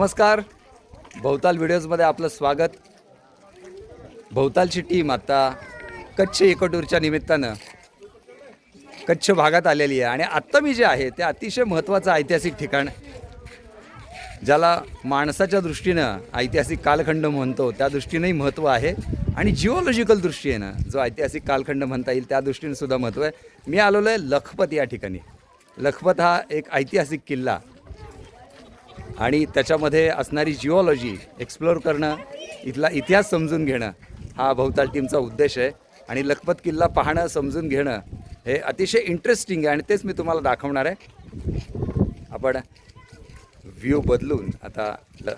नमस्कार. भोवताल व्हिडिओजमध्ये आपलं स्वागत. भोवतालची टीम आता कच्छ इकोटूरच्या निमित्तानं कच्छ भागात आलेली आहे. आणि आत्ता मी जे आहे ते अतिशय महत्त्वाचं ऐतिहासिक ठिकाण ज्याला माणसाच्या दृष्टीनं ऐतिहासिक कालखंड म्हणतो त्या दृष्टीनंही महत्त्व आहे. आणि जिओलॉजिकल दृष्टीनं जो ऐतिहासिक कालखंड म्हणता येईल त्या दृष्टीनं सुद्धा महत्त्व आहे. मी आलेलो आहे लखपत या ठिकाणी. लखपत हा एक ऐतिहासिक किल्ला आणि त्याच्यामध्ये असणारी जिओलॉजी एक्सप्लोअर करणं इथला इतिहास समजून घेणं हा भवताल टीमचा उद्देश आहे. आणि लखपत किल्ला पाहणं समजून घेणं हे अतिशय इंटरेस्टिंग आहे आणि तेच मी तुम्हाला दाखवणार आहे. आपण व्ह्यू बदलून आता ल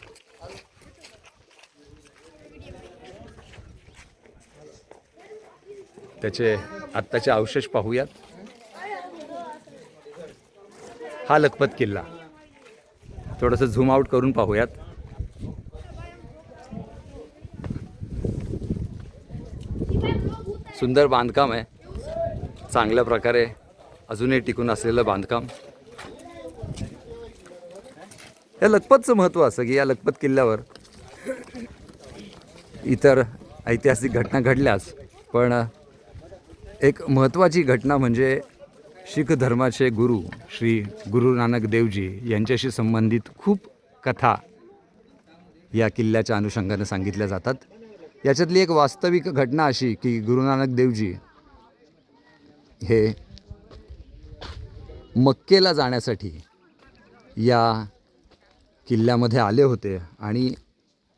त्याचे आत्ताचे अवशेष पाहूयात. हा लखपत किल्ला. थोडंसं झूम आउट करून पाहूयात. सुंदर बांधकाम आहे. चांगल्या प्रकारे अजूनही टिकून असलेलं बांधकाम. या लखपतचं महत्त्व असं की या लखपत किल्ल्यावर इतर ऐतिहासिक घटना घडल्यास पण एक महत्त्वाची घटना म्हणजे शीख धर्माचे गुरु श्री गुरु नानक देवजी यांच्याशी संबंधित खूप कथा या किल्ल्याच्या अनुषंगानं सांगितल्या जातात. याच्यातली एक वास्तविक घटना अशी की गुरु नानक देवजी हे मक्केला जाण्यासाठी या किल्ल्यामध्ये आले होते आणि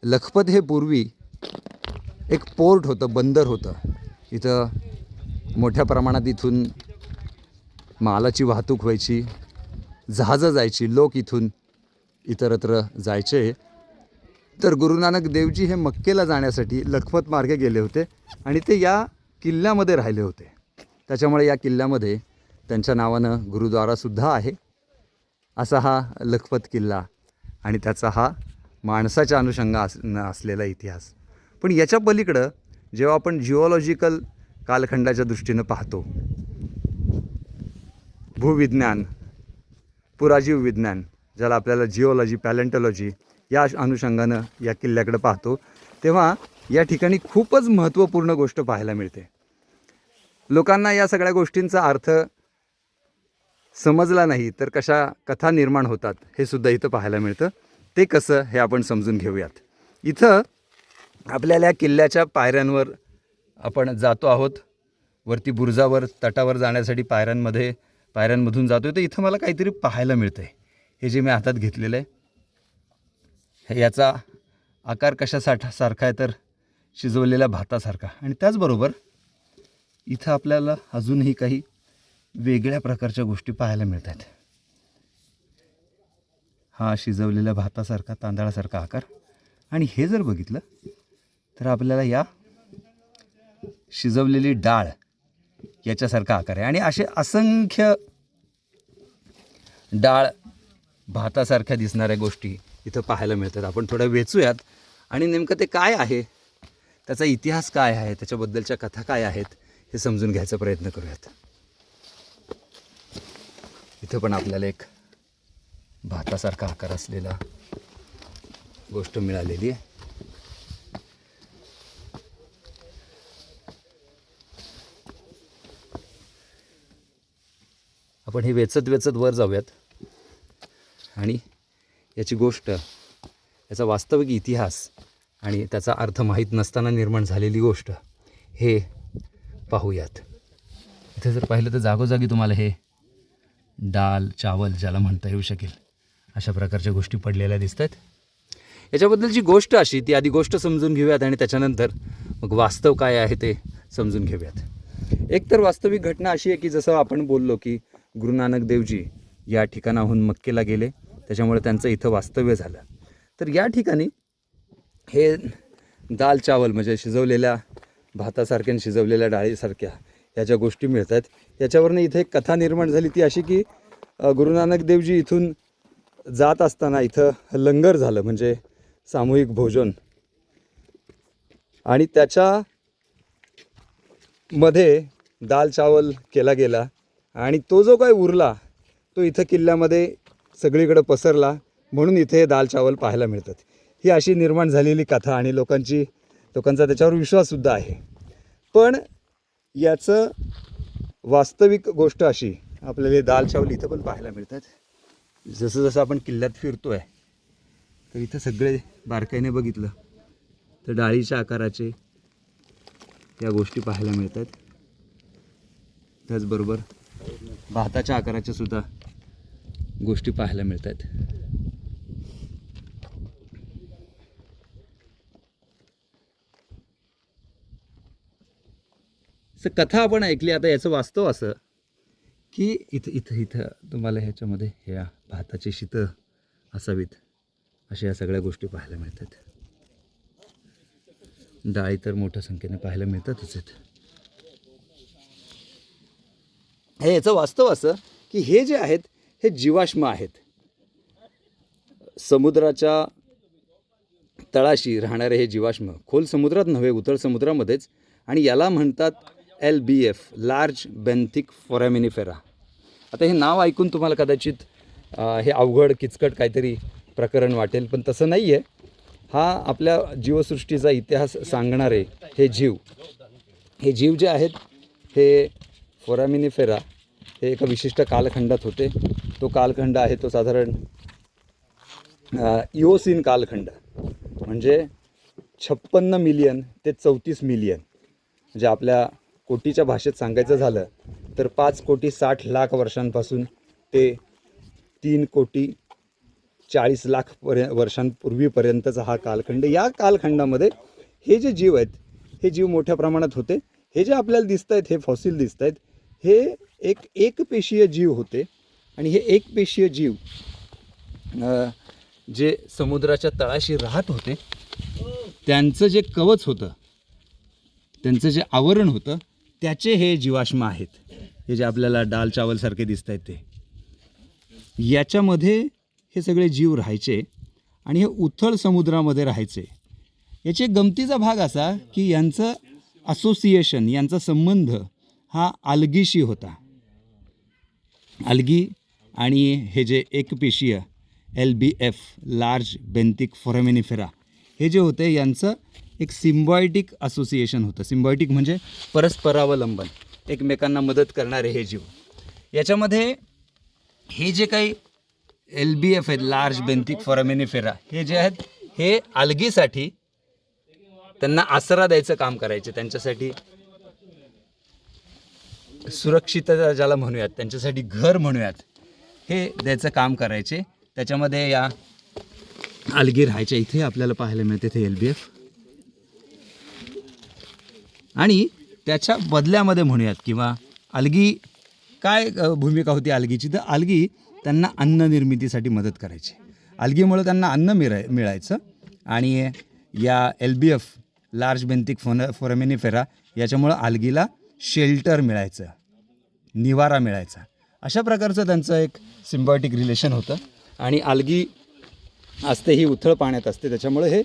लखपत हे पूर्वी एक पोर्ट होतं बंदर होतं. इथं मोठ्या प्रमाणात इथून मालाची वाहतूक व्हायची जहाजं जायची लोक इथून इतरत्र जायचे. तर गुरु नानक देवजी हे मक्केला जाण्यासाठी लखपत मार्गे गेले होते आणि ते या किल्ल्यामध्ये राहिले होते. त्याच्यामुळे या किल्ल्यामध्ये त्यांच्या नावानं गुरुद्वारासुद्धा आहे. असा हा लखपत किल्ला आणि त्याचा हा माणसाच्या अनुषंगा अस असलेला इतिहास. पण याच्या पलीकडं जेव्हा आपण जिओलॉजिकल कालखंडाच्या दृष्टीनं पाहतो भूविज्ञान पुराजीव विज्ञान ज्याला आपल्याला जिओलॉजी पॅलेंटॉलॉजी या अनुषंगानं या किल्ल्याकडे पाहतो तेव्हा या ठिकाणी खूपच महत्त्वपूर्ण गोष्ट पाहायला मिळते. लोकांना या सगळ्या गोष्टींचा अर्थ समजला नाही तर कशा कथा निर्माण होतात हे सुद्धा इथं पाहायला मिळतं. ते कसं हे आपण समजून घेऊयात. इथं आपल्याला या किल्ल्याच्या पायऱ्यांवर आपण जातो आहोत. वरती बुरुजावर तटावर जाण्यासाठी पायऱ्यांमध्ये पायऱ्यांमधून जातो तर इथं मला काहीतरी पाहायला मिळतं आहे हे जे मी हातात घेतलेलं आहे हे याचा आकार कशासाठा सारखा आहे तर शिजवलेल्या भातासारखा. आणि त्याचबरोबर इथं आपल्याला अजूनही काही वेगळ्या प्रकारच्या गोष्टी पाहायला मिळत आहेत हा शिजवलेल्या भातासारखा तांदळासारखा आकार. आणि हे जर बघितलं तर आपल्याला या शिजवलेली डाळ याच्यासारखा आकार आहे. आणि असे असंख्य डाळ भातासारख्या दिसणाऱ्या गोष्टी इथं पाहायला मिळतात. आपण थोडं वेचूयात. आणि नेमकं ते काय आहे? त्याचा इतिहास काय आहे? त्याच्याबद्दलच्या कथा काय आहेत? हे समजून घ्यायचा प्रयत्न करूयात. इथं पण आपल्याला एक भातासारखा आकार असलेला गोष्ट मिळालेली आहे. आपण हे वेचत वेचत वर जाऊयात. आणि याची गोष्ट याचा वास्तविक इतिहास आणि त्याचा अर्थ माहीत नसताना निर्माण झालेली गोष्ट हे पाहूयात. इथे जर पाहिलं तर जागोजागी तुम्हाला हे डाल चावल ज्याला म्हणता येऊ शकेल अशा प्रकारच्या गोष्टी पडलेल्या दिसत आहेत याच्याबद्दलची गोष्ट अशी ती आधी गोष्ट समजून घेऊयात आणि त्याच्यानंतर मग वास्तव काय आहे ते समजून घेऊयात. एकतर वास्तविक घटना अशी आहे की जसं आपण बोललो की गुरु नानक देवजी या ठिकाणाहून मक्केला गेले. त्याच्यामुळे त्यांचं इथं वास्तव्य झालं. तर या ठिकाणी हे दाल चावल म्हणजे शिजवलेल्या भातासारख्या शिजवलेल्या डाळीसारख्या या ज्या गोष्टी मिळतात याच्यावरनं इथे एक कथा निर्माण झाली ती अशी की गुरु नानक देवजी इथून जात असताना इथं लंगर झालं म्हणजे सामूहिक भोजन. आणि त्याच्या मध्ये दाल चावल केला गेला. आणि तो जो काय उरला तो इथं किल्ल्यामध्ये सगळीकडं पसरला म्हणून इथे दाल चावल पाहायला मिळतात. ही अशी निर्माण झालेली कथा आणि लोकांची लोकांचा त्याच्यावर विश्वाससुद्धा आहे. पण याचं वास्तविक गोष्ट अशी आपल्याला हे दाल चावल इथं पण पाहायला मिळतात. जसं जसं आपण किल्ल्यात फिरतो आहे तर इथं सगळे बारकाईने बघितलं तर डाळीच्या आकाराचे या गोष्टी पाहायला मिळतात. त्याचबरोबर भाताच्या आकाराच्या सुद्धा गोष्टी पाहायला मिळतात. असं कथा आपण ऐकली आता याचं वास्तव असं की इथं इथं इथं तुम्हाला ह्याच्यामध्ये ह्या भाताची शीतं असावीत अशा या सगळ्या गोष्टी पाहायला मिळतात. डाळी तर मोठ्या संख्येने पाहायला मिळतातच आहेत. हे याचं वास्तव असं की हे जे आहेत हे जीवाश्म आहेत. समुद्राच्या तळाशी राहणारे हे जीवाश्म खोल समुद्रात नव्हे उथळ समुद्रामध्येच. आणि याला म्हणतात L B F large benthic foraminifera. आता हे नाव ऐकून तुम्हाला कदाचित हे अवघड किचकट काहीतरी प्रकरण वाटेल पण तसं नाही आहे हा आपल्या जीवसृष्टीचा इतिहास सांगणारे हे जीव. हे जीव जे आहेत हे फोरामिनिफेरा हे एका विशिष्ट कालखंडात होते. तो कालखंड आहे तो साधारण इओसिन कालखंड. म्हणजे छप्पन्न मिलियन ते चौतीस मिलियन म्हणजे आपल्या कोटीच्या भाषेत सांगायचं झालं तर पाच कोटी साठ लाख वर्षांपासून ते तीन कोटी चाळीस लाख पर्य वर्षांपूर्वीपर्यंतचा हा कालखंड. या कालखंडामध्ये हे जे जीव आहेत हे जीव मोठ्या प्रमाणात होते. हे जे आपल्याला दिसत आहेत हे फॉसिल दिसत आहेत हे एक एकपेशीय जीव होते आणि हे एकपेशीय जीव जे समुद्राच्या तळाशी राहत होते त्यांचं जे कवच होतं त्यांचं जे आवरण होतं त्याचे हे जीवाश्म आहेत. हे जे आपल्याला डाल चावलसारखे दिसत आहेत ते. याच्यामध्ये हे सगळे जीव राहायचे आणि हे उथळ समुद्रामध्ये राहायचे. याचे गमतीचा भाग असा की यांचं असोसिएशन यांचा संबंध हा आलगीशी होता. अलगी आणि हे जे एकपेशीय L B F large benthic foraminifera हे जे होते यांचं एक सिम्बॉयटिक असोसिएशन होतं. सिम्बॉयटिक म्हणजे परस्परावलंबन एकमेकांना मदत करणारे हे जीव. याच्यामध्ये हे जे काही एल बी एफ आहेत लार्ज बेंथिक फोरमेनिफेरा हे जे आहेत हे अलगीसाठी त्यांना आसरा द्यायचं काम करायचे त्यांच्यासाठी सुरक्षितता ज्याला म्हणूयात त्यांच्यासाठी घर म्हणूयात हे द्यायचं काम करायचे. त्याच्यामध्ये या अलगी राहायच्या इथे आपल्याला पाहायला मिळते ते एल बी एफ आणि त्याच्या बदल्यामध्ये म्हणूयात किंवा अलगी काय भूमिका होती अलगीची? तर अलगी त्यांना अन्न निर्मितीसाठी मदत करायची. अलगीमुळं त्यांना अन्न मिळाय मिळायचं. आणि या L B F large benthic phone foraminifera याच्यामुळं अलगीला शेल्टर मिळायचं निवारा मिळायचा. अशा प्रकारचं त्यांचं एक सिम्बॉटिक रिलेशन होतं. आणि आलगी असते ही उथळ पाण्यात असते. त्याच्यामुळे हे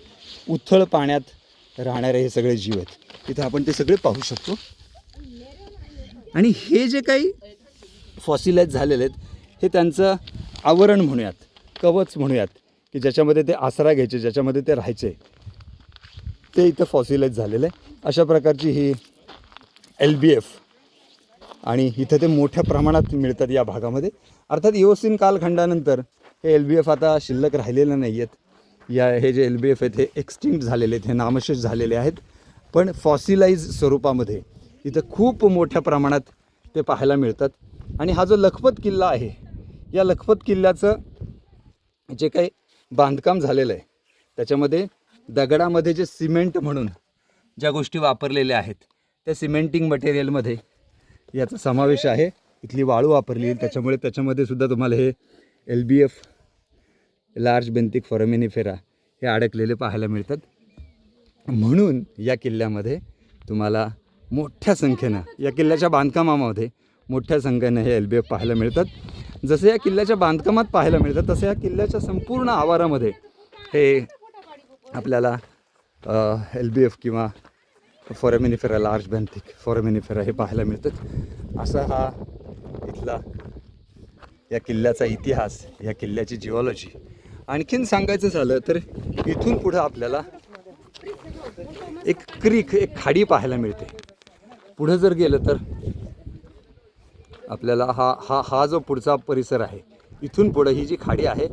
उथळ पाण्यात राहणारे हे सगळे जीव आहेत. तिथं आपण ते सगळे पाहू शकतो. आणि हे जे काही फॉसिलाइज झालेले आहेत हे त्यांचं आवरण म्हणूयात कवच म्हणूयात की ज्याच्यामध्ये ते आसरा घ्यायचे ज्याच्यामध्ये ते राहायचे. ते इथं फॉसिलाइज झालेलं आहे. अशा प्रकारची ही एल बी एफ आणि इथं ते मोठ्या प्रमाणात मिळतात या भागामध्ये. अर्थात इओसिन कालखंडानंतर हे एल बी एफ आता शिल्लक राहिलेलं नाही आहेत या हे जे एल बी एफ आहेत हे एक्स्टिंक्ट झालेले आहेत हे नामशेष झालेले आहेत. पण फॉसिलाइज स्वरूपामध्ये इथं खूप मोठ्या प्रमाणात ते पाहायला मिळतात. आणि हा जो लखपत किल्ला आहे या लखपत किल्ल्याचं जे काही बांधकाम झालेलं आहे त्याच्यामध्ये दगडामध्ये जे सिमेंट म्हणून ज्या गोष्टी वापरलेल्या आहेत त्या सिमेंटिंग मटेरियलमध्ये याचा समावेश आहे. इथली वाळू वापरली त्याच्यामुळे त्याच्यामध्ये सुद्धा तुम्हाला हे L B F large benthic foraminifera हे अडकलेले पाहायला मिळतात. म्हणून या किल्ल्यामध्ये तुम्हाला मोठ्या संख्येनं या किल्ल्याच्या बांधकामामध्ये मोठ्या संख्येनं हे एल बी एफ पाहायला मिळतात. जसं या किल्ल्याच्या बांधकामात पाहायला मिळतात तसं या किल्ल्याच्या संपूर्ण आवारामध्ये हे आपल्याला एल बी एफ किंवा फॉरेमिनिफेरा लार्ज बेंथिक फॉरेमिनिफेरा हे पाहायला मिळतात असा हा इथला या किल्ल्याचा इतिहास या किल्ल्याची जिओलॉजी आणखीन सांगायचं झालं तर इथून पुढं आपल्याला एक क्रीक एक खाडी पाहायला मिळते पुढं जर गेलं तर आपल्याला हा हा हा जो पुढचा परिसर आहे इथून पुढं ही जी खाडी आहे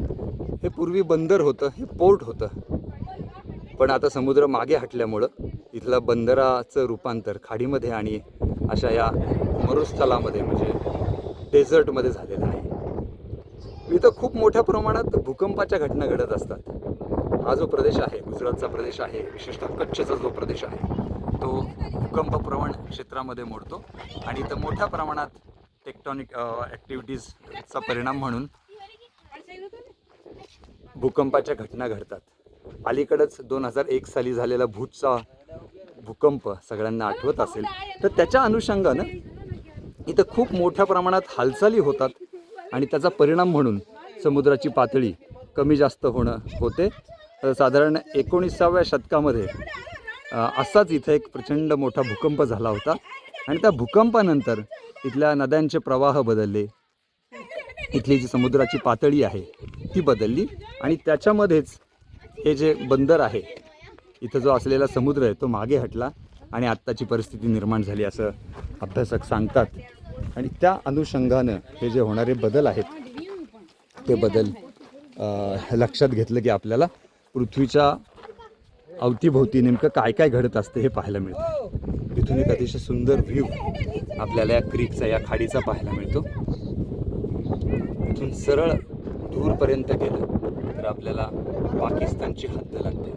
हे पूर्वी बंदर होतं हे पोर्ट होतं पण आता समुद्र मागे हटल्यामुळं इथला बंदराचं रूपांतर खाडीमध्ये आणि अशा या मरुस्थलामध्ये म्हणजे डेझर्टमध्ये झालेलं आहे. इथं खूप मोठ्या प्रमाणात भूकंपाच्या घटना घडत असतात. हा जो प्रदेश आहे गुजरातचा प्रदेश आहे विशेषतः कच्छचा जो प्रदेश आहे तो भूकंपप्रवण क्षेत्रामध्ये मोडतो आणि इथं मोठ्या प्रमाणात टेक्टॉनिक ॲक्टिव्हिटीजचा परिणाम म्हणून भूकंपाच्या घटना घडतात. अलीकडंच दोन हजार एक साली झालेला भूतचा भूकंप सगळ्यांना आठवत असेल तर त्याच्या अनुषंगानं इथं खूप मोठ्या प्रमाणात हालचाली होतात आणि त्याचा परिणाम म्हणून समुद्राची पातळी कमी जास्त होणं होते. तर साधारण एकोणीसाव्या शतकामध्ये असाच इथं एक प्रचंड मोठा भूकंप झाला होता. आणि त्या भूकंपानंतर इथल्या नद्यांचे प्रवाह बदलले. इथली जी समुद्राची पातळी आहे ती बदलली आणि त्याच्यामध्येच हे जे बंदर आहे इथं जो असलेला समुद्र आहे तो मागे हटला आणि आत्ताची परिस्थिती निर्माण झाली असं अभ्यासक सांगतात. आणि त्या अनुषंगानं हे जे होणारे बदल आहेत ते बदल लक्षात घेतलं की आपल्याला पृथ्वीच्या अवतीभोवती नेमकं काय काय घडत असते हे पाहायला मिळतं. तिथून एक अतिशय सुंदर व्ह्यू आपल्याला या क्रीकचा या खाडीचा पाहायला मिळतो. इथून सरळ दूरपर्यंत गेलं तर आपल्याला पाकिस्तानची हद्द लागते.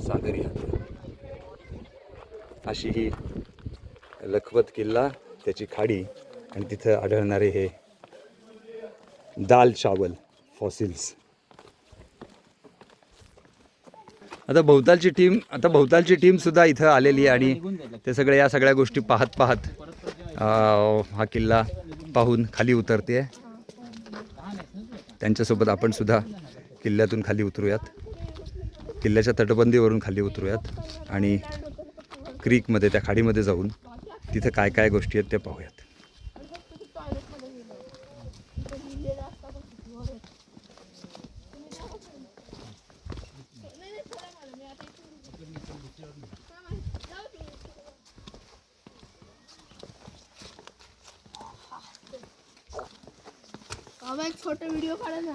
सागरी हद्द अशी ही लखपत किल्ला त्याची खाडी आणि तिथं आढळणारे हे दाल चावल फॉसिल्स आता भोवतालची टीम आता भोवतालची टीम सुद्धा इथं आलेली आहे आणि ते सगळे या सगळ्या गोष्टी पाहत पाहत हा किल्ला पाहून खाली उतरते त्यांच्यासोबत आपण सुद्धा किल्ल्यातून खाली उतरूयात. किल्ल्याच्या तटबंदीवरून खाली उतरूयात आणि क्रीकमध्ये त्या खाडीमध्ये जाऊन तिथं काय काय गोष्टी आहेत त्या पाहूयात. छोटा व्हिडिओ काढा ना.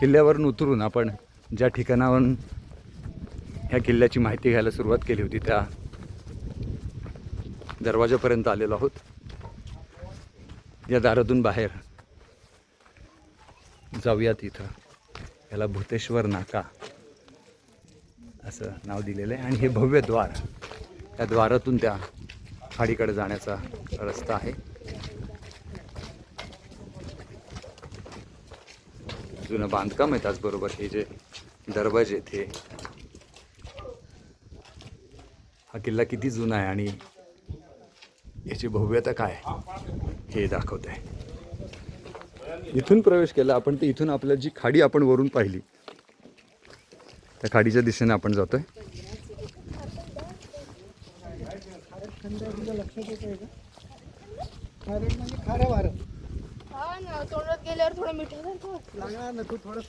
किल्ल्यावरून उतरून आपण ज्या ठिकाणावरून ह्या किल्ल्याची माहिती घ्यायला सुरुवात केली होती त्या दरवाजापर्यंत आलेलो आहोत. या दारातून बाहेर जाऊयात इथं. याला भूतेश्वर नाका असं नाव दिलेलं आहे. आणि हे भव्य द्वार त्या द्वारातून त्या खाडीकडे जाण्याचा रस्ता आहे. जुनं बांधकाम आहे त्याचबरोबर हे जे दरवाजे आहेत हे. हा किल्ला किती जुना आहे आणि याची भव्यता काय हे दाखवत आहे. इथून प्रवेश केला आपण ते इथून आपल्या जी खाडी आपण वरून पाहिली त्या खाडीच्या दिशेने आपण जातोय खारट म्हणजे खारं वारं हा ना तोंडात गेल्यावर थोडं मिठासारखं ना ना तू थोडस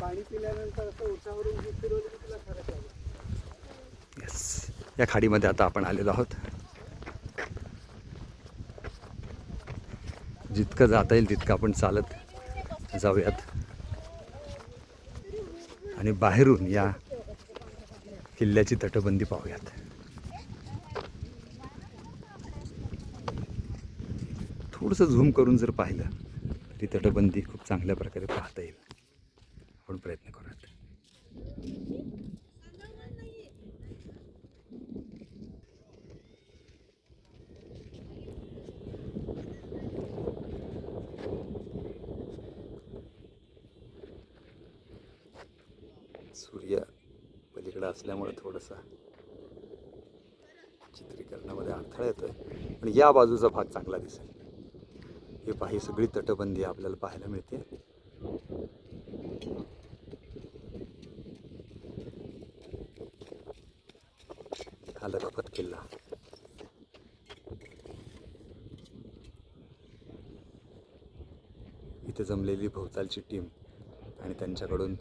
पाणी पिल्यानंतर असं उठावरून जी की तुला लागेल येस या खाडीमध्ये आता आपण आलेलो आहोत. जितकं जाता येईल तितकं आपण चालत जाऊयात. आणि बाहेरून या किल्ल्याची तटबंदी पाहूयात. थोडंसं झूम करून जर पाहिलं ती तटबंदी खूप चांगल्या प्रकारे पाहता येईल. आपण प्रयत्न करूयात. सूर्य पलीकडे असल्यामुळे थोडंसं चित्रीकरणामध्ये अडथळा येतोय. पण या बाजूचा भाग चांगला दिसेल. हे पाही सगळी तटबंदी आपल्याला पाहायला मिळते. हा लखपत किल्ला. इथे जमलेली भोवतालची टीम आणि त्यांच्याकडून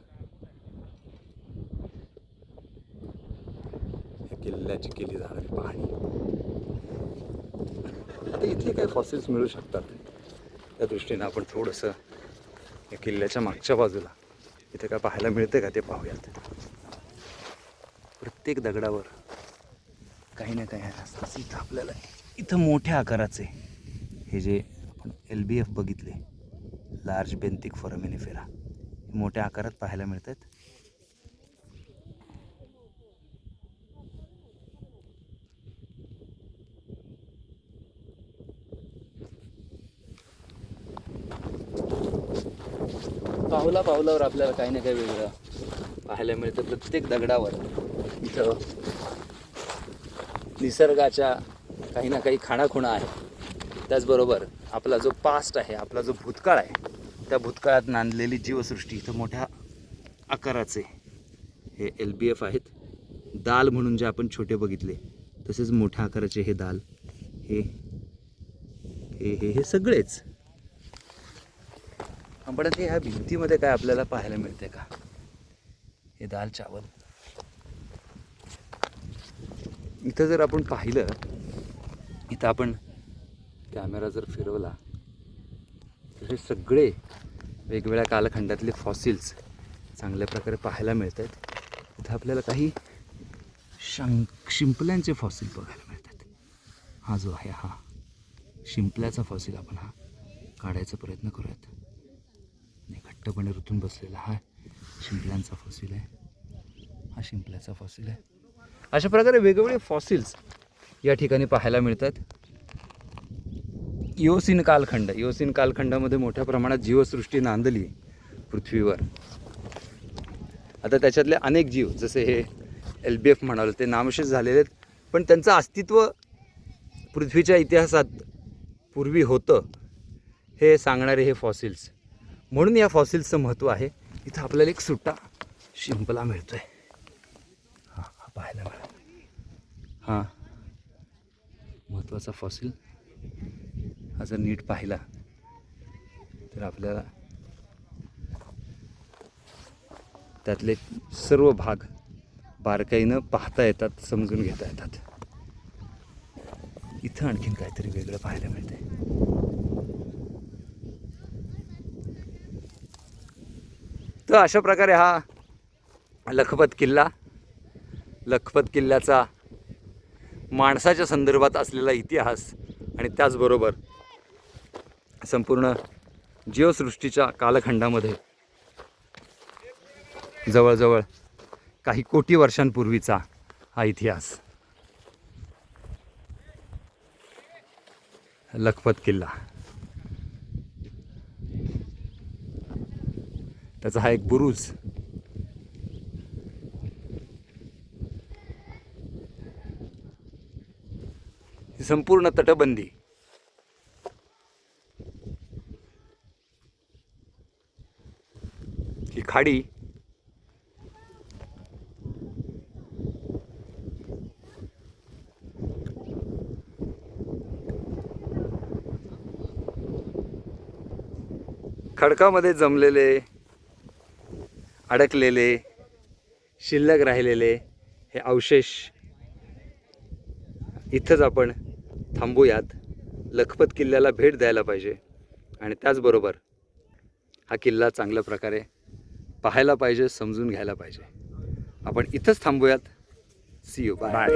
या किल्ल्याची केली जाणारी पाहणी. आता इथे काही फॉसिल्स मिळू शकतात. त्या दृष्टीनं आपण थोडंसं या किल्ल्याच्या मागच्या बाजूला इथे काय पाहायला मिळतं का ते पाहूयात. प्रत्येक दगडावर काही ना काही असतात इथं आपल्याला इथं मोठ्या आकाराचे हे जे आपण एल बी एफ बघितले लार्ज बेंथिक हे मोठ्या आकारात पाहायला मिळतात. पावला पावलावर आपल्याला काही ना काही वेगळं पाहायला मिळतं. प्रत्येक दगडावर इथं निसर्गाच्या काही ना काही खाणाखुणा आहे. त्याचबरोबर आपला जो पास्ट आहे आपला जो भूतकाळ आहे त्या भूतकाळात नांदलेली जीवसृष्टी इथं मोठ्या आकाराचे हे एल बी एफ आहेत. दाल म्हणून जे आपण छोटे बघितले तसेच मोठ्या आकाराचे हे दाल हे हे हे हे सगळेच पण ते ह्या भिंतीमध्ये काय आपल्याला पाहायला मिळते का? हे दाल चावल. इथं जर आपण पाहिलं इथं आपण कॅमेरा जर फिरवला तर हे सगळे वेगवेगळ्या कालखंडातले फॉसिल्स चांगल्या प्रकारे पाहायला मिळत आहेत इथं आपल्याला काही शंक शिंपल्यांचे फॉसिल बघायला मिळतात. हा जो आहे हा शिंपल्याचा फॉसिल आपण हा काढायचा प्रयत्न करूयात. नाही रुतून बसलेला हा शिंपल्यांचा फॉसिल आहे. हा शिंपल्याचा फॉसिल आहे. अशा प्रकारे वेगवेगळे फॉसिल्स या ठिकाणी पाहायला मिळतात. इओसिन कालखंड इओसिन कालखंडामध्ये मोठ्या प्रमाणात जीवसृष्टी नांदली पृथ्वीवर. आता त्याच्यातले अनेक जीव जसे हे एल बी एफ म्हणाल ते नामशेष झालेले आहेत. पण त्यांचं अस्तित्व पृथ्वीच्या इतिहासात पूर्वी होतं हे सांगणारे हे फॉसिल्स म्हणून या फॉसिल्सचं महत्त्व आहे. इथं आपल्याला एक सुट्टा शिंपला मिळतो आहे हां हा पाहायला मिळाला. हां. महत्त्वाचा फॉसिल. हा जर नीट पाहिला तर आपल्याला त्यातले सर्व भाग बारकाईनं पाहता येतात समजून घेता येतात. इथं आणखीन काहीतरी वेगळं पाहायला मिळतं आहे तर अशा प्रकारे हा लखपत किल्ला लखपत किल्ल्याचा माणसाच्या संदर्भात असलेला इतिहास आणि त्याचबरोबर संपूर्ण जीवसृष्टीच्या कालखंडामध्ये जवळजवळ काही कोटी वर्षांपूर्वीचा हा इतिहास. लखपत किल्ला. त्याचा हा एक बुरुज. ही संपूर्ण तटबंदी. ही खाडी. खडकामध्ये जमलेले अडकलेले शिल्लक राहिलेले हे अवशेष इथंच आपण थांबूयात. लखपत किल्ल्याला भेट द्यायला पाहिजे. आणि त्याचबरोबर हा किल्ला चांगल्या प्रकारे पाहायला पाहिजे समजून घ्यायला पाहिजे. आपण इथंच थांबूयात. C you bye